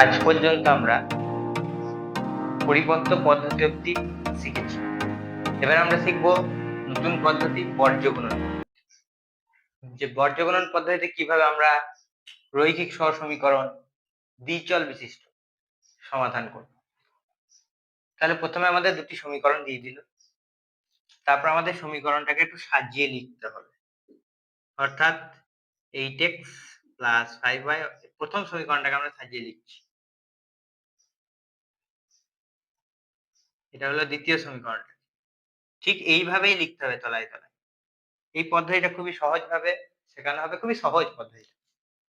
আজ পর্যন্ত আমরা পরিবর্ত পদ্ধতি অব্দি শিখেছি। এবার আমরা শিখব নতুন পদ্ধতি বর্জ্যগুণন। যে বর্জ্যগুণন পদ্ধতিতে কীভাবে আমরা রৈখিক সহ সমীকরণ দ্বিচল বিশিষ্ট সমাধান করব। তাহলে প্রথমে আমাদের দুটি সমীকরণ দিয়ে দিল। তারপর আমাদের সমীকরণটাকে একটু সাজিয়ে লিখতে হবে। অর্থাৎ eight X plus five Y প্রথম সমীকরণটাকে আমরা সাজিয়ে লিখছি। এটা হলো দ্বিতীয় সমীকরণটা। ঠিক এইভাবেই লিখতে হবে তলায় তলায়। এই পদ্ধতিটা খুবই সহজ ভাবে শেখানো হবে, খুবই সহজ পদ্ধতি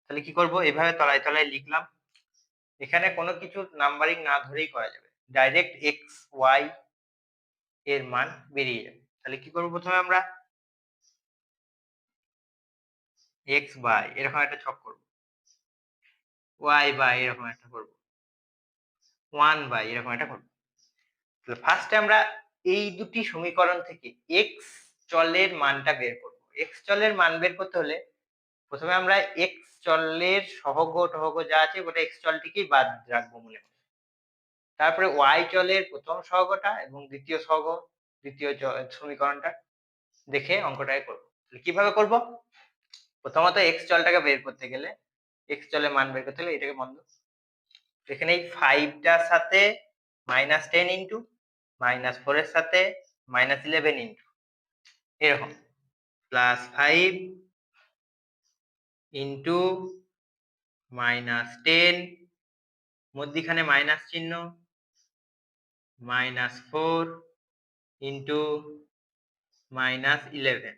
তাহলে কি করব? এইভাবে তলায় তলায় লিখলাম। এখানে কোনো কিছু নাম্বারিং না ধরেই করা যাবে। ডাইরেক্ট এক্স ওয়াই এর মান বেরিয়ে যাবে। তাহলে কি করব প্রথমে আমরা? এক্স বাই এরকম একটা ছক করব। ওয়াই বাই এরকম একটা করব। ওয়ান বাই এরকম একটা করব। ফার্স্টে আমরা এই দুটি সমীকরণ থেকে এক্স চলের মানটা বের করব। এক্স চলের মান বের করতে হলে প্রথমে আমরা এক্স চলের সহগ টহগ যা আছে ওটা এক্স চলটিকেই বাদ রাখব মনে হয়। তারপরে ওয়াই চলের প্রথম সহগটা এবং দ্বিতীয় সহগ, দ্বিতীয় সমীকরণটা দেখে অঙ্কটাকে করব। কীভাবে করব? প্রথমত এক্স চলটাকে বের করতে গেলে এক্স চলের মান বের করতে গেলে এটাকে বন্ধ। এখানে এই ফাইভটার সাথে minus ten into minus four এর সাথে মাইনাস ইলেভেন ইন্টু এরকম। Plus five into minus ten মধ্যিখানে মাইনাস চিহ্ন minus four into minus eleven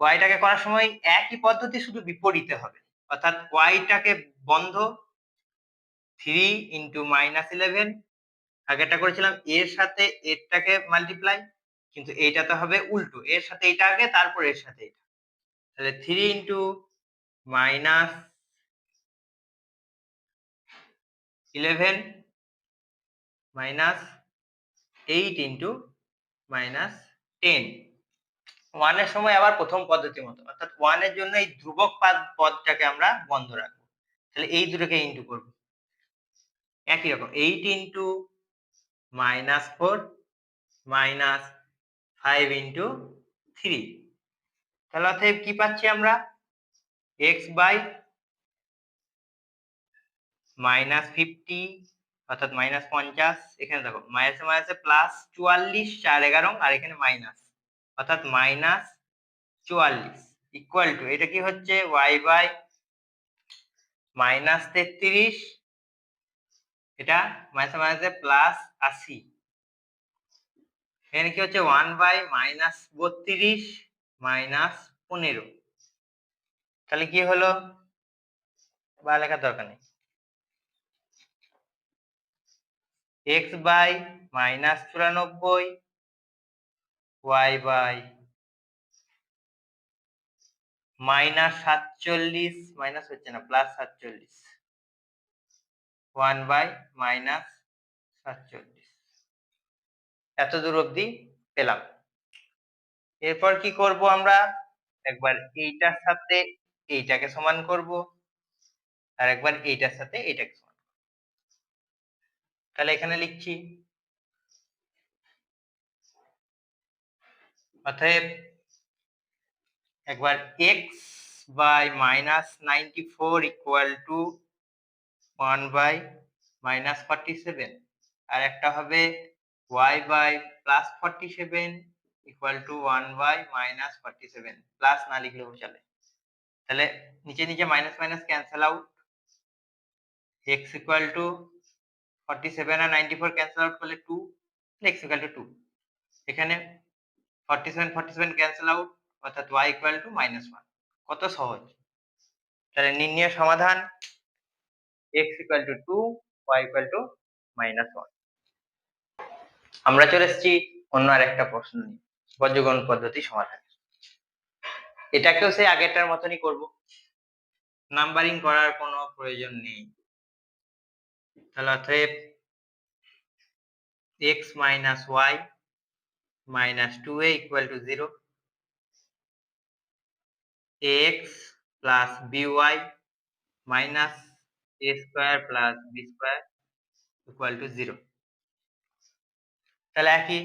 ওয়াইটাকে করার সময় একই পদ্ধতি শুধু বিপরীতে হবে। অর্থাৎ ওয়াইটাকে বন্ধ থ্রি ইন্টু মাইনাস ইলেভেন আগেরটা করেছিলাম, এর সাথে এরটাকে মাল্টিপ্লাই কিন্তু এইটাতে হবে উল্টো, এর সাথে এটা আগে, তারপর এর সাথে এটা তাহলে three into minus eleven minus eight into minus ten ওয়ানের সময় আবার প্রথম পদ্ধতি মতো, অর্থাৎ ওয়ানের জন্য এই ধ্রুবক পদটাকে আমরা বন্ধ রাখব। তাহলে এই দুটোকে ইন্টু করব। একই রকম eight into minus four minus five into three তাহলে অতএব কি পাচ্ছি আমরা? এক্স বাই মাইনাস ফিফটি অর্থাৎ মাইনাস পঞ্চাশ, এখানে দেখো মাইনাসে মাইনাসে প্লাস চুয়াল্লিশ, চার এগারো, আর এখানে মাইনাস অর্থাৎ মাইনাস চুয়াল্লিশ। ইকুয়াল টু এটা কি হচ্ছে? ওয়াই বাই মাইনাস তেত্রিশ এটা মাইনাসে মাইনাসে প্লাস আশি। এখানে কি হচ্ছে? ওয়ান বাই মাইনাস বত্রিশ মাইনাস পনেরো। তাহলে কি হলো? বা লেখার দরকার নেই। এক্স বাই মাইনাস চুরানব্বই ওয়াই বাই মাইনাস সাতচল্লিশ মাইনাস হচ্ছে না প্লাস সাতচল্লিশ। ওয়ান বাই মাইনাস সাতচল্লিশ। এত দূর অব্দি পেলাম। এরপর কি করব আমরা? একবার এইটার সাথে এইটাকে সমান করব আর একবার এইটার সাথে এইটাকে সমান তাহলে এখানে লিখছি, অতএব একবার X by minus ninety four equal to one by minus forty seven আর একটা হবে Y by plus forty seven equal to one by minus forty seven plus না লিখলেও চলে তাহলে নিচে নিচে minus minus cancel out X equal to forty seven R ninety four cancel out করলে two X equal to two এখানে forty seven forty seven cancel out অর্থাৎ Y equal to minus one কত সহজ। তাহলে নির্ণয় সমাধান X equal to two Y equal to minus one আমরা চলে এসেছি অন্য আর একটা প্রশ্ন নিয়ে, বজ্রগণ পদ্ধতি সমাধান। এটাকেও সেই আগেরটার মতনই করব। নাম্বারিং করার কোনো প্রয়োজন নেই। তাহলে অতএব X minus Y minus two A equal to zero X plus B Y minus A square plus B square equal to zero তাহলে একই?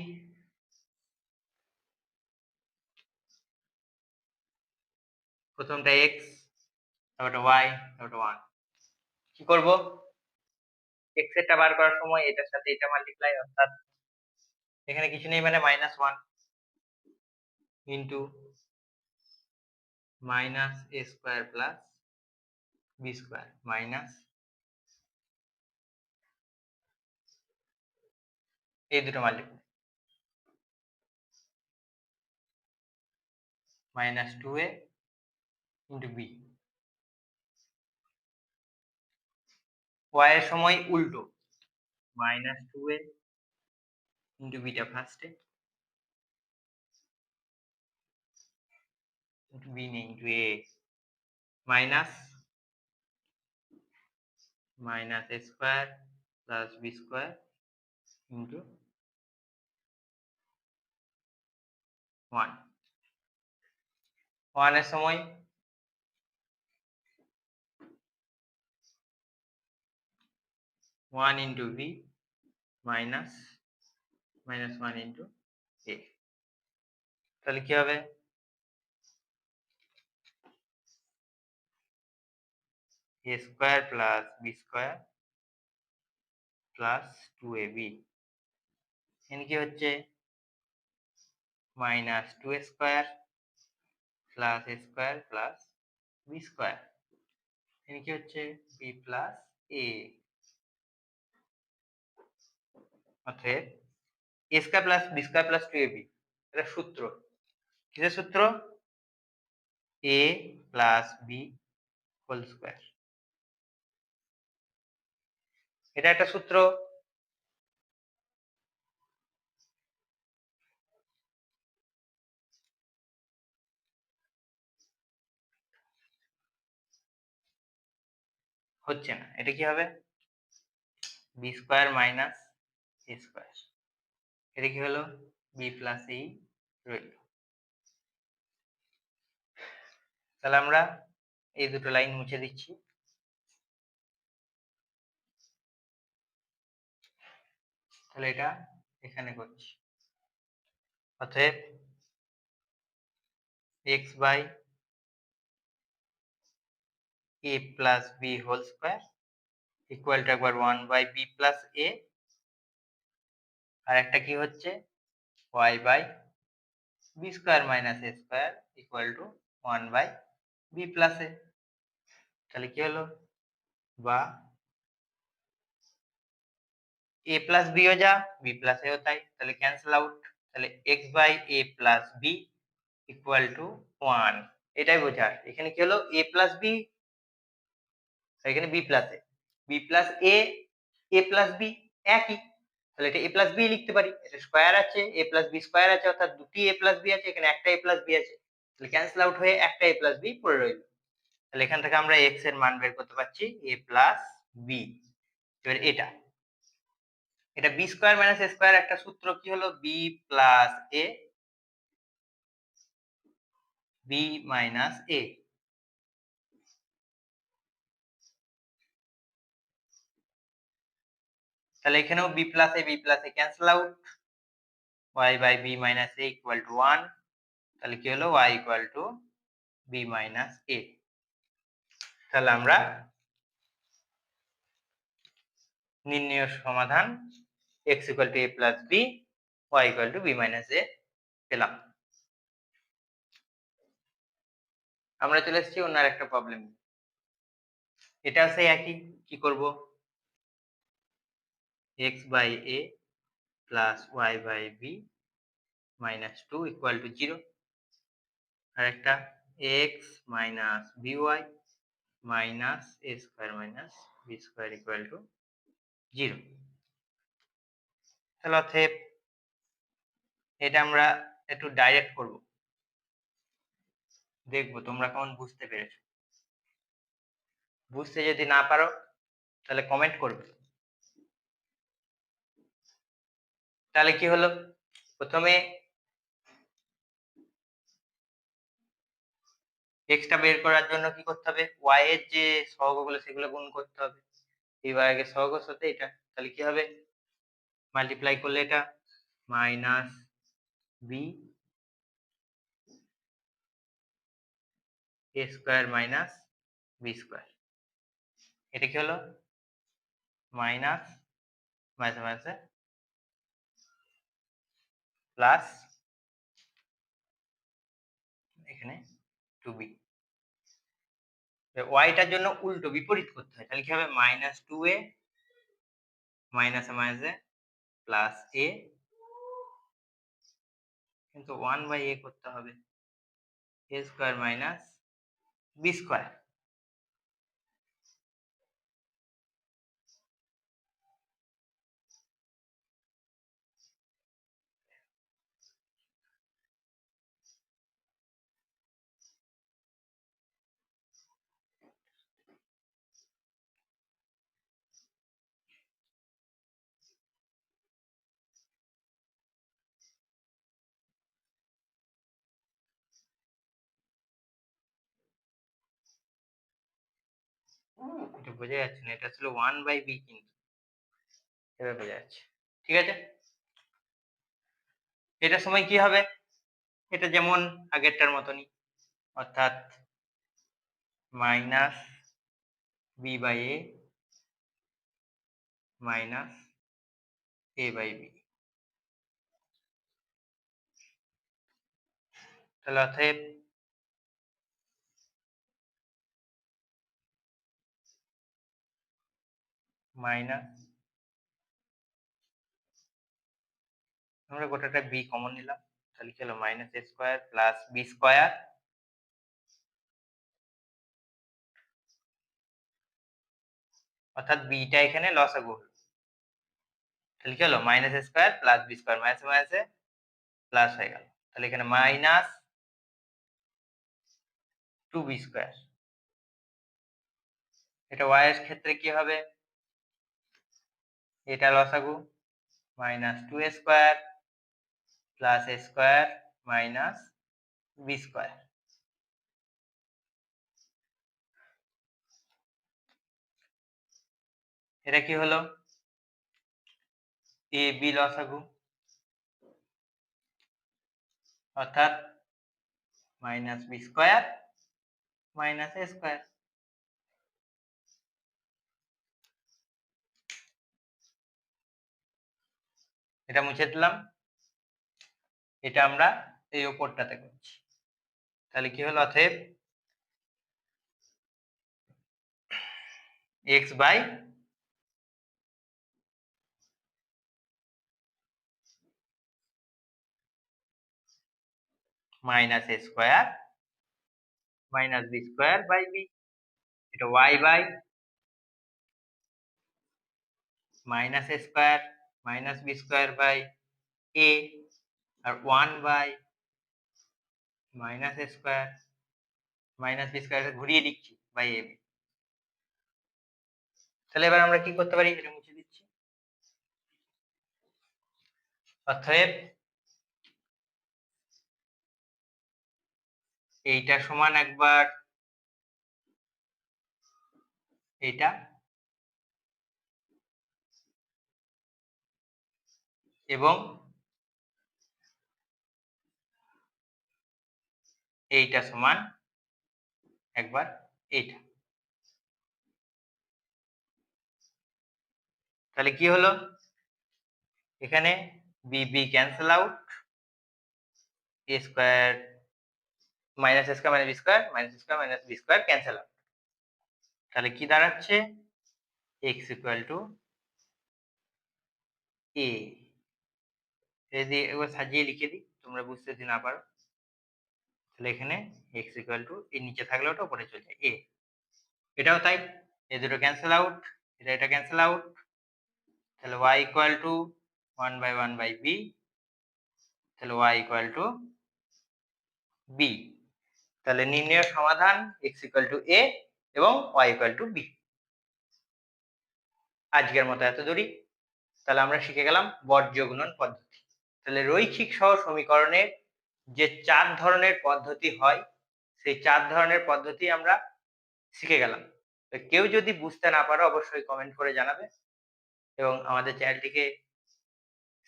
প্রথমটা এক্স তারপরটা ওয়াই তারপরটা ওয়ান কি করব? এক্স এরটা বার করার সময় এটার সাথে এটা মাল্টিপ্লাই অর্থাৎ এখানে কিছু নেই মানে minus one into minus A square plus B square minus এই দুটো multiply minus two A into B Y এর সময় উল্টো। মাইনাস টু এ ইন্টু বিটা ফার্স্টে ইন্টু বি নেই into A minus minus A square plus B square into one ওয়ানের সময় one into B minus minus one into A তাহলে কি হবে? A square plus B square plus two A B কি হচ্ছে? Minus two square plus square plus B square এখানে কি হচ্ছে বি প্লাস এ অতএব A square plus B square plus two A B এটা সূত্র কিসের সূত্র A plus B whole square এটা একটা সূত্র হচ্ছে না। এটা কি হবে? B square minus A square এটা কি হলো? বি প্লাস এই রইল। তাহলে আমরা এই দুটো লাইন মুছে দিচ্ছি। তাহলে এটা এখানে করছি। অতএব X by A plus B whole square equal to একবার one by B plus A আর একটা কি হচ্ছে? Y by B square minus A square equal to one by B plus A তাহলে কি হলো? বা এ প্লাস বিও যা বি প্লাস এও তাই। তাহলে ক্যান্সেল আউট তাহলে X by A plus B equal to one এটাই বোঝার। এখানে কি হলো? এ প্লাস বি এখানে B plus A B plus A A plus B একই। তাহলে এটা এ প্লাস বি লিখতে পারি। এটা স্কোয়ার আছে এ প্লাস বি স্কোয়ার আছে, অর্থাৎ দুটি এ প্লাস বি আছে, এখানে একটা এ প্লাস বি আছে। তাহলে ক্যান্সেল আউট হয়ে একটা এ প্লাস বি পড়ে রইল। তাহলে এখান থেকে আমরা এক্সের মান বের করতে পারছি এ প্লাস বি এবার এটা। এটা B square minus A square একটা সূত্র কি হলো? B plus A B minus A তাহলে এখানেও B plus A B plus A cancel out Y by B minus A equal to one তাহলে কি হলো? Y equal to B minus A তাহলে আমরা নির্ণয় সমাধান x equal to A plus B Y equal to B minus A পেলাম। আমরা চলে এসেছি অন্য একটা প্রবলেম এটা আছে একই, কি করব? X by A plus Y by B minus two equal to zero আর একটা minus B Y minus A square minus B square equal to zero তাহলে অতএব এটা আমরা একটু ডাইরেক্ট করব। দেখব, তোমরা কেমন বুঝতে পেরেছ? বুঝতে যদি না পারো, তাহলে কমেন্ট করবে। তাহলে কি হলো? প্রথমে এক্সটা বের করার জন্য কি করতে হবে? ওয়াই এর যে সহগগুলো, সেগুলো গুণ করতে হবে। এই বর্গের সহগের সাথে এটা। তাহলে কি হবে? মাল্টিপ্লাই করলে এটা minus B A square minus B square এটা কি হলো? মাইনাস মাইনাস মাইনাসে প্লাস এখানে টু বি ওয়াইটার জন্য উল্টো বিপরীত করতে হয়। তাহলে কি হবে? মাইনাস টু এ মাইনাসে মাইনাসে প্লাস এ কিন্তু ওয়ান বাই এ করতে হবে। A square minus B square এটা বোঝা যাচ্ছে না, এটা ছিল ওয়ান বাই বি কিন্তু। এবার বোঝা যাচ্ছে, ঠিক আছে? এটার সময় কি হবে? এটা যেমন আগেরটার মতনই, অর্থাৎ minus B by A minus A by B তাহলে অতএব মাইনাস আমরা গোটাটা বি কমন নিলাম, তাহলে কি হলো? Minus A square plus B square অর্থাৎ বিটা এখানে লসাগু হলো তাহলে কি হলো? Minus square plus B square minus মাইনাসে প্লাস হয়ে গেল। তাহলে এখানে মাইনাস টু বি স্কোয়ার এটা ওয়াই ক্ষেত্রে কি হবে? এটা লসাগু minus two square plus square minus B square এটা কি হলো? এ বি লসাগু। অর্থাৎ minus B square minus A square এটা মুছে দিলাম। এটা আমরা এই ওপরটাতে করছি। তাহলে কি হলো অতএব? X by minus A square minus B square by B এটা Y by minus A square minus B square by A R one by minus A square minus B square ঘুরিয়ে দিচ্ছি বাই এ বি তাহলে এবার আমরা কি করতে পারি? এটা মুছে দিচ্ছি। অতএব এইটা সমান একবার, এইটা এবং এইটা সমান একবার এইটা। তাহলে কি হলো? এখানে B B cancel out A square minus square minus B square minus square minus B square cancel out তাহলে কি দাঁড়াচ্ছে? এক্স ইকুয়াল টু এ যদি এবার সাজিয়ে লিখে দিই, তোমরা বুঝতে যদি না পারো। তাহলে এখানে এক্স ইকুয়াল টু এর নিচে থাকলে ওটা উপরে চলে যায়। এ এটাও তাই। এ দুটো ক্যান্সেল আউট এটা এটা ক্যান্সেল আউট তাহলে Y equal to one by one by B তাহলে ওয়াই ইকুয়াল টু বি তাহলে নির্ণয় সমাধান এক্স ইকুয়াল টু এ এবং ওয়াই ইকুয়াল টু বি আজকের মতো এত দূরই। তাহলে আমরা শিখে গেলাম বর্জ্য গুণন পদ্ধতি। তাহলে রৈখিক সহ সমীকরণের যে চার ধরনের পদ্ধতি হয়, সেই চার ধরনের পদ্ধতি আমরা শিখে গেলাম। কেউ যদি বুঝতে না পারো, অবশ্যই কমেন্ট করে জানাবে এবং আমাদের চ্যানেলটিকে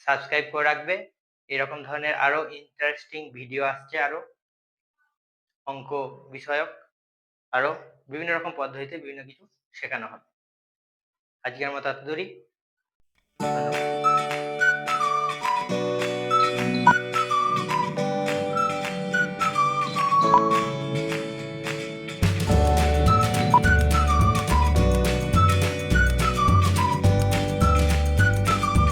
সাবস্ক্রাইব করে রাখবে। এরকম ধরনের আরও ইন্টারেস্টিং ভিডিও আসছে, আরও অঙ্ক বিষয়ক, আরও বিভিন্ন রকম পদ্ধতিতে বিভিন্ন কিছু শেখানো হবে। আজকের মতো এত দূরই